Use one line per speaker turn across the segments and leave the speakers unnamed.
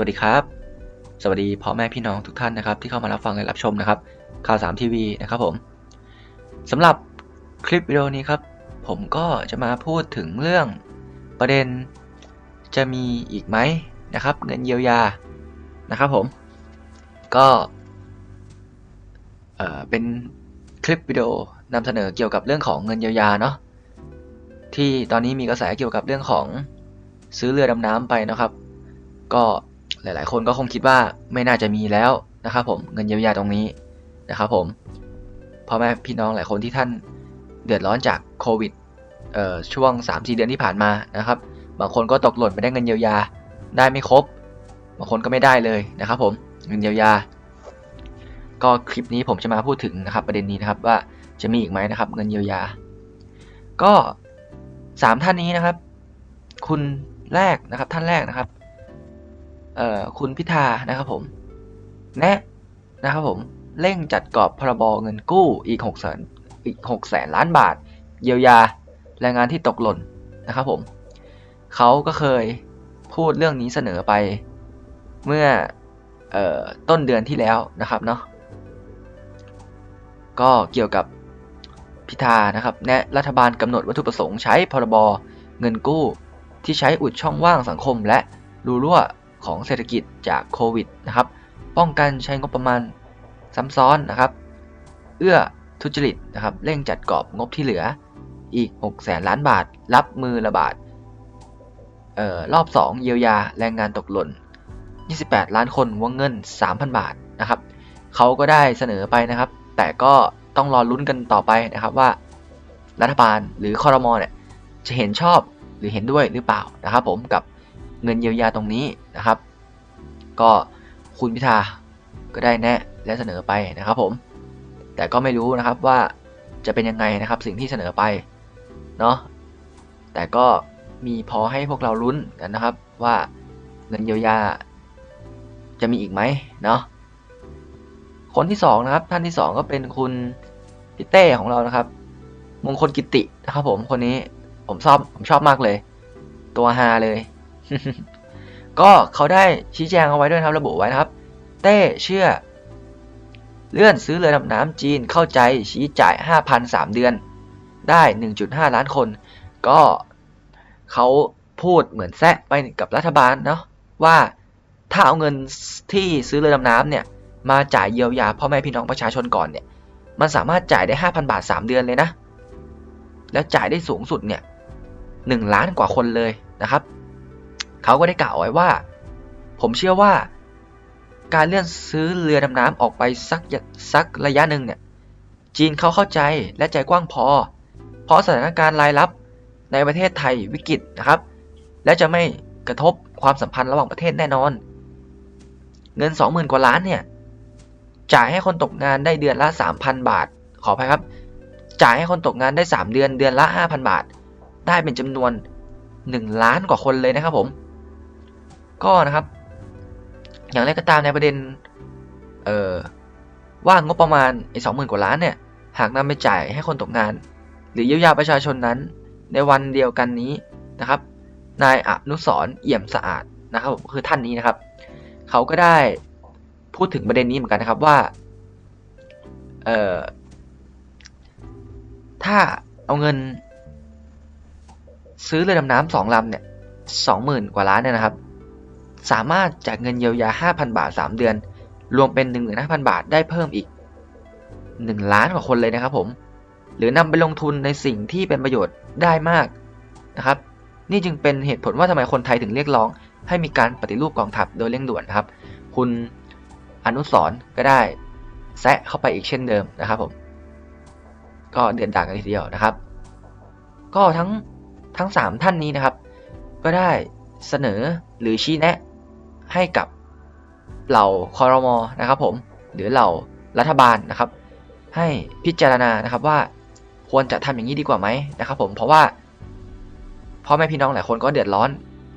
วัสดีครับ สวัสดีพ่อแม่พี่น้องทุกท่านนะครับ ที่เข้ามารับฟังและรับชมนะครับ ข่าว3ทีวีนะครับผมสำหรับคลิปวิดีโอนี้ครับ ผมก็จะมาพูดถึงเรื่องประเด็นจะมีอีกไหมนะครับ เงินเยียวยานะครับผม ก็เอ่อเป็นคลิปวิดีโอนำเสนอเกี่ยวกับเรื่องของเงินเยียวยาเนาะที่ตอนนี้มีกระแสเกี่ยวกับเรื่องของซื้อเรือดำน้ำไปนะครับ ก็ หลาย ๆ คนก็คงคิดว่าไม่น่าจะมีแล้วนะครับผมเงินเยียวยาตรงนี้นะครับผมพ่อแม่พี่น้องหลายคนที่ท่านเดือดร้อนจากโควิดช่วง 3-4 เดือนที่ผ่านมานะครับ บางคนก็ตกหล่นไปได้เงินเยียวยาได้ไม่ครบ บางคนก็ไม่ได้เลยนะครับผมเงินเยียวยา ก็คลิปนี้ผมจะมาพูดถึงนะครับประเด็นนี้นะครับว่าจะมีอีกไหมนะครับเงินเยียวยา ก็สามท่านนี้นะครับ คุณแรกนะครับท่านแรกนะครับ คุณพิธานะครับผม แนะนะครับผมเร่งจัดกรอบพรบเงินกู้อีก6แสนอีก6แสนล้านบาท เยียวยาแรงงานที่ตกหล่นนะครับผมเขาก็เคยพูดเรื่องนี้เสนอไปเมื่อออต้นเดือนที่แล้วนะครับเนาะก็เกี่ยวกับพิธานะครับแนะรัฐบาลกำหนดวัตถุประสงค์ใช้พรบเงินกู้ที่ใช้อุดช่องว่างสังคมและรูรั่ว ของเศรษฐกิจจากโควิดนะครับ ป้องกันใช้งบประมาณซ้ำซ้อนนะครับ เอื้อทุจริตนะครับ เร่งจัดกรอบงบที่เหลืออีก6แสนล้านบาท รับมือระบาดออรอบ 2 เยียวยาแรงงานตกหล่น 28 ล้านคนวงเงิน 3,000 บาทนะครับเขาก็ได้เสนอไปนะครับ แต่ก็ต้องรอลุ้นกันต่อไปนะครับว่า รัฐบาลหรือคอรมอเนี่ยจะเห็นชอบหรือเห็นด้วยหรือเปล่านะครับผมกับ เงินเยียวยาตรงนี้นะครับ ก็คุณพิธาก็ได้แนะและเสนอไปนะครับผม แต่ก็ไม่รู้นะครับว่าจะเป็นยังไงนะครับสิ่งที่เสนอไปเนาะแต่ก็มีพอให้พวกเราลุ้นกันนะครับว่าเงินเยียวยา จะมีอีกไหมเนาะคนที่สองนะครับท่านที่สองก็เป็นคุณพี่เต้ของเรานะครับ มงคลกิตินะครับผมคนนี้ผมชอบผมชอบมากเลย ตัวฮาเลย ก็เขาได้ชี้แจงเอาไว้ด้วยครับระบุไว้นะครับ เต้เชื่อ เลื่อนซื้อเรือดำน้ำจีนเข้าใจชี้จ่าย 5,000 3 เดือน ได้ 1.5 ล้านคน ก็เขาพูดเหมือนแซะไปกับรัฐบาลเนาะว่าถ้าเอาเงินที่ซื้อเรือดำน้ำเนี่ยมาจ่ายเยียวยาพ่อแม่พี่น้องประชาชนก่อนเนี่ยมันสามารถจ่ายได้ 5,000 บาท 3 เดือนเลยนะ แล้วจ่ายได้สูงสุดเนี่ย1ล้านกว่าคนเลยนะครับ เขาก็ได้กล่าวไว้ว่า ผมเชื่อว่า การเลื่อนซื้อเรือดำน้ำออกไปสักสักระยะหนึ่งเนี่ยจีนเขาเข้าใจและใจกว้างพอ เพราะสถานการณ์รายรับในประเทศไทยวิกฤตนะครับ และจะไม่กระทบความสัมพันธ์ระหว่างประเทศแน่นอน เงิน 20,000 กว่าล้านเนี่ยจ่ายให้คนตกงานได้เดือนละ 3,000 บาท ขออภัยครับ จ่ายให้คนตกงานได้ 3 เดือนเดือนละ 5,000 บาท ได้เป็นจำนวน 1 ล้านกว่าคนเลยนะครับผม ก็นะครับ อย่างไรก็ตามในประเด็น เอ่อว่างบประมาณไอ้สองหมื่นกว่าล้านเนี่ย หากนำไปจ่ายให้คนตกงาน หรือเยียวยาประชาชนนั้น ในวันเดียวกันนี้นะครับ นายอนุสรเอี่ยมสะอาดนะครับคือท่านนี้นะครับ เขาก็ได้พูดถึงประเด็นนี้เหมือนกันนะครับว่า เอ่อ ถ้าเอาเงิน ซื้อเรือดำน้ำสองลำเนี่ยสองหมื่นกว่าล้านเนี่ยนะครับ สามารถจ่ายเงินเยียวยา 5,000 บาท 3 เดือน รวมเป็น 15,000 บาทได้เพิ่มอีก 1 ล้านกว่าคนเลยนะครับผม หรือนำไปลงทุนในสิ่งที่เป็นประโยชน์ได้มากนะครับ นี่จึงเป็นเหตุผลว่าทำไมคนไทยถึงเรียกร้อง ให้มีการปฏิรูปกองทัพโดยเร่งด่วนครับ คุณอนุสรก็ได้แซะเข้าไปอีกเช่นเดิมนะครับผม ก็เดือดดากันทีเดียวนะครับ ก็ทั้งทั้ง 3 ท่านนี้นะครับ ก็ได้เสนอหรือชี้แนะ ให้กับเหล่าคอรมอนะครับผมหรือเหล่ารัฐบาลนะครับ ให้พิจารณานะครับว่าควรจะทำอย่างนี้ดีกว่าไหมนะครับ ผมเพราะว่าพ่อแม่พี่น้องหลายคนก็เดือดร้อน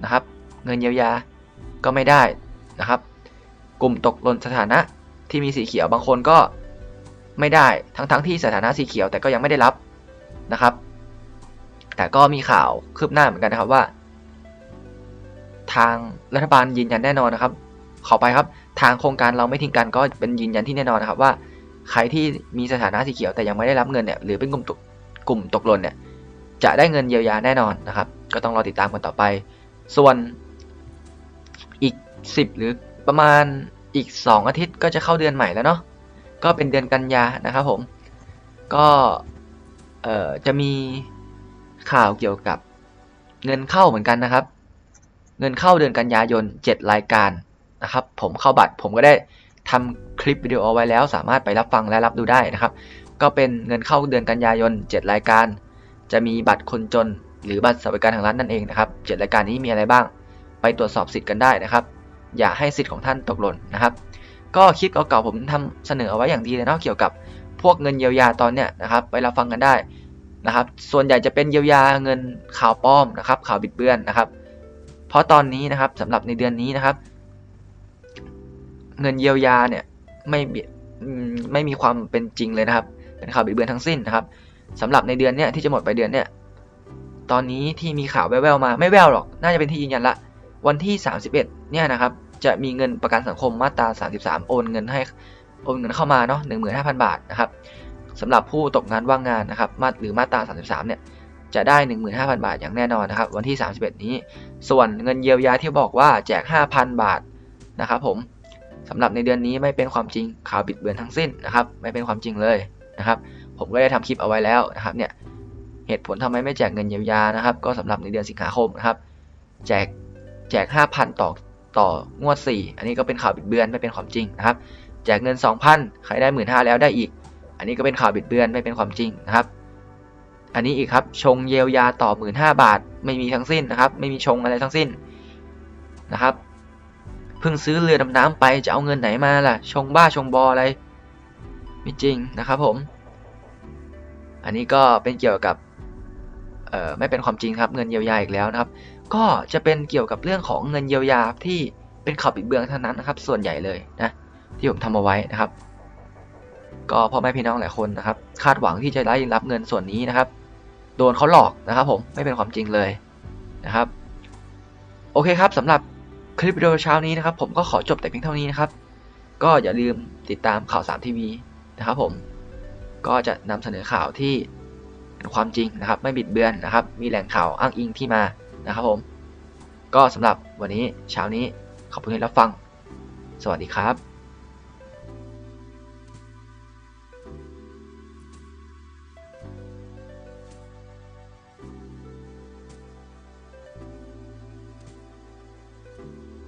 นะครับ เงินเยียวยาก็ไม่ได้นะครับ กลุ่มตกหล่นสถานะที่มีสีเขียวบางคนก็ไม่ได้ทั้งๆทที่สถานะสีเขียวแต่ก็ยังไม่ได้รับนะครับ แต่ก็มีข่าวคืบหน้าเหมือนกันนะครับว่า ทางรัฐบาลยืนยันแน่นอนนะครับ ขอไปครับ ทางโครงการเราไม่ทิ้งกันก็เป็นยืนยันที่แน่นอนนะครับว่าใครที่มีสถานะสีเขียวแต่ยังไม่ได้รับเงินเนี่ยหรือเป็นกลุ่มตกกลุ่มตกหล่นเนี่ยจะได้เงินเยียวยาแน่นอนนะครับ ก็ต้องรอติดตามกันต่อไป ส่วนอีก 10 หรือประมาณอีก 2 อาทิตย์ก็จะเข้าเดือนใหม่แล้วเนาะก็เป็นเดือนกันยานะครับผม ก็จะมีข่าวเกี่ยวกับเงินเข้าเหมือนกันนะครับ เงินเข้าเดือนกันยายน 7 รายการนะครับ ผมเข้าบัตรผมก็ได้ทำคลิปวิดีโอเอาไว้แล้ว สามารถไปรับฟังและรับดูได้นะครับ ก็เป็นเงินเข้าเดือนกันยายน 7 รายการ จะมีบัตรคนจน หรือบัตรสวัสดิการทางรัฐนั่นเองนะครับ 7 รายการนี้มีอะไรบ้าง ไปตรวจสอบสิทธิ์กันได้นะครับ อย่าให้สิทธิ์ของท่านตกหล่นนะครับ ก็คลิปเก่าๆผมทำเสนอเอาไว้อย่างดีเลยเนาะเกี่ยวกับพวกเงินเยียวยาตอนเนี้ยนะครับไปรับฟังกันได้นะครับ ส่วนใหญ่จะเป็นเยียวยาเงินข่าวปลอมนะครับข่าวบิดเบือนนะครับ เพราะตอนนี้นะครับสำหรับในเดือนนี้นะครับ เงินเยียวยาเนี่ยไม่ไม่มีความเป็นจริงเลยนะครับ เป็นข่าวบิดเบือนทั้งสิ้นนะครับสำหรับในเดือนเนี้ยที่จะหมดไปเดือนเนี้ยตอนนี้ที่มีข่าวแว่วๆมาไม่แว่วหรอก น่าจะเป็นที่ยืนยันละ วันที่ 31 เนี่ยนะครับ จะมีเงินประกันสังคมมาตรา 33 โอนเงินให้โอนเงินเข้ามาเนาะ15,000 บาทนะครับสำหรับผู้ตกงานว่างงานนะครับมาหรือมาตรา 33 เนี่ย จะได้ 15,000 บาทอย่างแน่นอนนะครับ วันที่ 31 นี้ ส่วนเงินเยียวยาที่บอกว่าแจก 5,000 บาทนะครับผมสำหรับในเดือนนี้ไม่เป็นความจริงข่าวบิดเบือนทั้งสิ้นนะครับ ไม่เป็นความจริงเลยนะครับ ผมก็ได้ทำคลิปเอาไว้แล้วนะครับเนี่ยเหตุผลทำไมไม่แจกเงินเยียวยานะครับ ก็สำหรับในเดือนสิงหาคมนะครับ แจกแจก 5,000 ต่อต่องวด 4 อันนี้ก็เป็นข่าวบิดเบือนไม่เป็นความจริงนะครับ แจกเงิน 2,000 ใครได้ 15,000แล้วได้อีก อันนี้ก็เป็นข่าวบิดเบือนไม่เป็นความจริงนะครับ อันนี้อีกครับชงเยียวยาต่อ 15,000 บาท ไม่มีทั้งสิ้นนะครับ ไม่มีชงอะไรทั้งสิ้นนะครับเพิ่งซื้อเรือดำน้ำไปจะเอาเงินไหนมาล่ะ ชงบ้าชงบออะไรไม่จริงนะครับผม อันนี้ก็เป็นเกี่ยวกับเอ่อไม่เป็นความจริงครับเงินเยียวยาอีกแล้วนะครับ ก็จะเป็นเกี่ยวกับเรื่องของเงินเยียวยาที่เป็นข่าวบิดเบือนเท่านั้นนะครับ ส่วนใหญ่เลยนะที่ผมทำเอาไว้นะครับ ก็พ่อแม่พี่น้องหลายคนนะครับ คาดหวังที่จะได้รับเงินส่วนนี้นะครับ ดนเขาหลอกนะครับผมไม่เป็นความจริงเลยนะครับ โอเคครับสำหรับคลิปวิดีโอเช้านี้นะครับ ผมก็ขอจบแต่เพียงเท่านี้นะครับ ก็อย่าลืมติดตามข่าวสามทีวีนะครับผมก็จะนำเสนอข่าวที่เป็นความจริงนะครับ ไม่บิดเบือนนะครับ มีแหล่งข่าวอ้างอิงที่มานะครับผม ก็สำหรับวันนี้เช้านี้ขอบคุณที่รับฟัง สวัสดีครับ